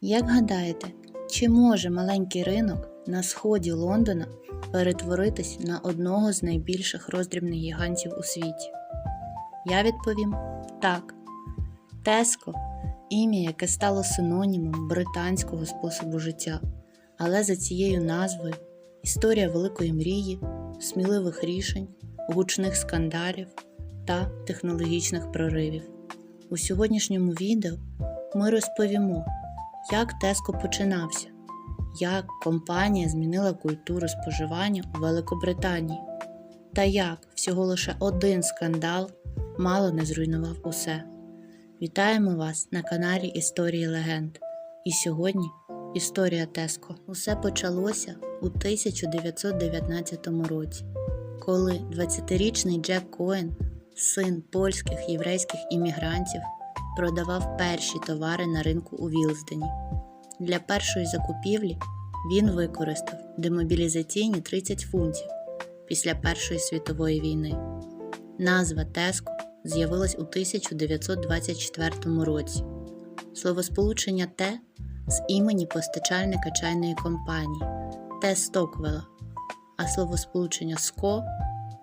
Як гадаєте, чи може маленький ринок на сході Лондона перетворитись на одного з найбільших роздрібних гігантів у світі? Я відповім так. Теско ім'я, яке стало синонімом британського способу життя, але за цією назвою історія великої мрії, сміливих рішень, гучних скандалів та технологічних проривів. У сьогоднішньому відео ми розповімо, як Теско починався, як компанія змінила культуру споживання у Великобританії, та як всього лише один скандал мало не зруйнував усе. Вітаємо вас на каналі Історії Легенд. І сьогодні історія Теско. Усе почалося у 1919 році, коли 20-річний Джек Коен, син польських єврейських іммігрантів, продавав перші товари на ринку у Вілздені. Для першої закупівлі він використав демобілізаційні 30 фунтів після Першої світової війни. Назва Теско з'явилась у 1924 році. Словосполучення Т з імені постачальника чайної компанії Т. Стоквела, а словосполучення Ско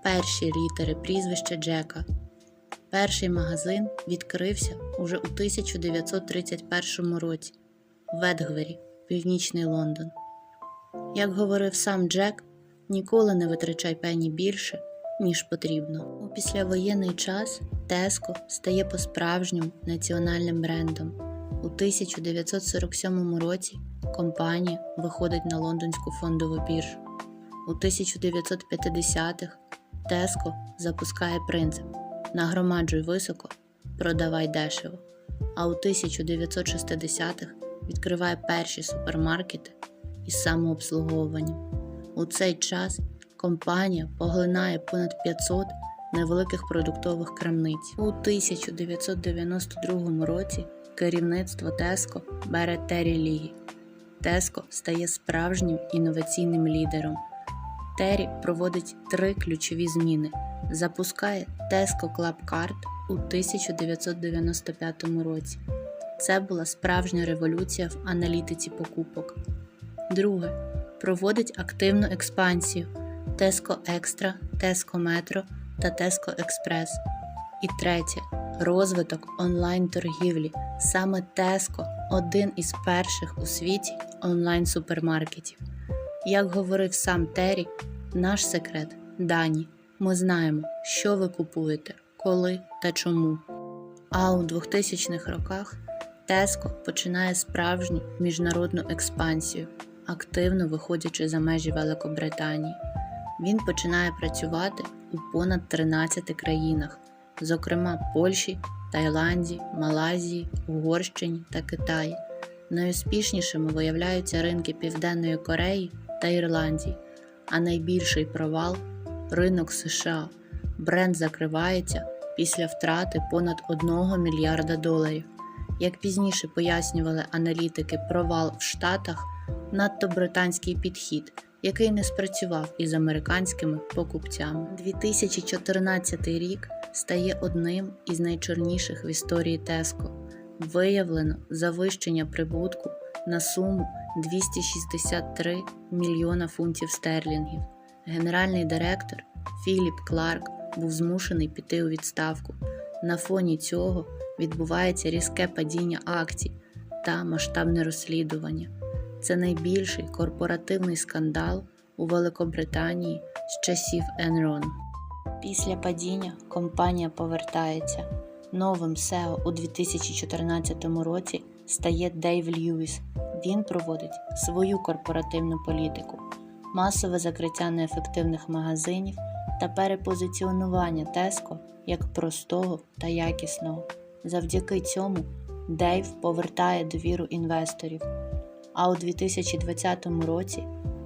перші літери прізвища Джека. Перший магазин відкрився уже у 1931 році в Ветгвері, Північний Лондон. Як говорив сам Джек, ніколи не витрачай пені більше, ніж потрібно. У післявоєнний час Теско стає по-справжньому національним брендом. У 1947 році компанія виходить на лондонську фондову біржу. У 1950-х Теско запускає принцип Нагромаджуй високо, продавай дешево. А у 1960-х відкриває перші супермаркети із самообслуговуванням. У цей час компанія поглинає понад 500 невеликих продуктових крамниць. У 1992 році керівництво Теско бере Террі Лігі. Теско стає справжнім інноваційним лідером. Террі проводить три ключові зміни. Запускає Tesco Club Card у 1995 році. Це була справжня революція в аналітиці покупок. Друге. Проводить активну експансію Tesco Extra, Tesco Metro та Tesco Express. І третє розвиток онлайн-торгівлі. Саме Tesco – один із перших у світі онлайн-супермаркетів. Як говорив сам Террі, наш секрет дані. Ми знаємо, що ви купуєте, коли та чому. А у 2000-х роках Tesco починає справжню міжнародну експансію, активно виходячи за межі Великобританії. Він починає працювати у понад 13 країнах, зокрема Польщі, Таїланді, Малайзії, Угорщині та Китаї. Найуспішнішими виявляються ринки Південної Кореї та Ірландії, а найбільший провал ринок США. Бренд закривається після втрати понад 1 мільярда доларів. Як пізніше пояснювали аналітики, провал в Штатах надто британський підхід, який не спрацював із американськими покупцями. 2014 рік стає одним із найчорніших в історії Теско. Виявлено завищення прибутку на суму 263 мільйона фунтів стерлінгів. Генеральний директор Філіп Кларк був змушений піти у відставку. На фоні цього відбувається різке падіння акцій та масштабне розслідування. Це найбільший корпоративний скандал у Великобританії з часів Енрон. Після падіння компанія повертається. Новим SEO у 2014 році стає Дейв Льюіс. Він проводить свою корпоративну політику, масове закриття неефективних магазинів та перепозиціонування Теско як простого та якісного. Завдяки цьому Дейв повертає довіру інвесторів. А у 2020 році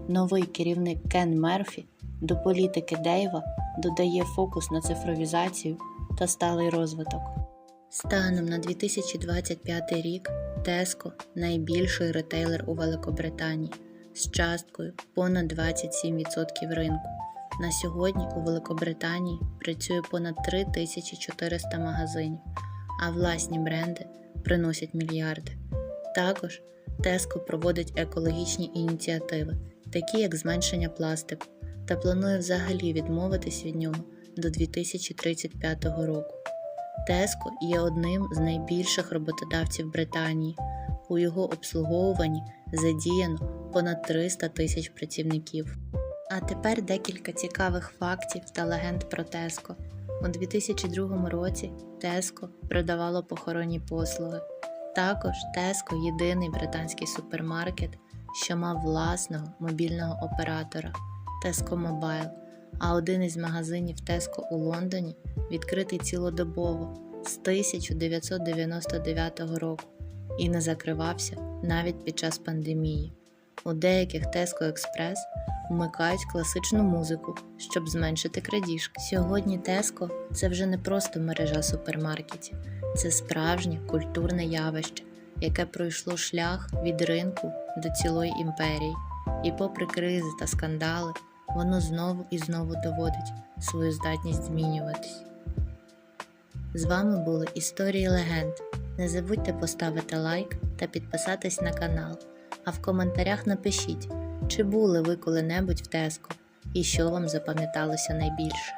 новий керівник Кен Мерфі до політики Дейва додає фокус на цифровізацію та сталий розвиток. Станом на 2025 рік Tesco – найбільший ретейлер у Великобританії з часткою понад 27% ринку. На сьогодні у Великобританії працює понад 3400 магазинів, а власні бренди приносять мільярди. Також Теско проводить екологічні ініціативи, такі як зменшення пластику, та планує взагалі відмовитись від нього до 2035 року. Теско є одним з найбільших роботодавців Британії. У його обслуговуванні задіяно понад 300 тисяч працівників. А тепер декілька цікавих фактів та легенд про Теско. У 2002 році Теско продавало похоронні послуги. Також Теско єдиний британський супермаркет, що мав власного мобільного оператора Tesco Mobile, а один із магазинів Теско у Лондоні відкритий цілодобово з 1999 року і не закривався навіть під час пандемії. У деяких Tesco Express вмикають класичну музику, щоб зменшити крадіжки. Сьогодні Tesco – це вже не просто мережа супермаркетів, це справжнє культурне явище, яке пройшло шлях від ринку до цілої імперії. І попри кризи та скандали, воно знову і знову доводить свою здатність змінюватись. З вами були Історії легенд. Не забудьте поставити лайк та підписатись на канал. А в коментарях напишіть, чи були ви коли-небудь в Теско і що вам запам'яталося найбільше.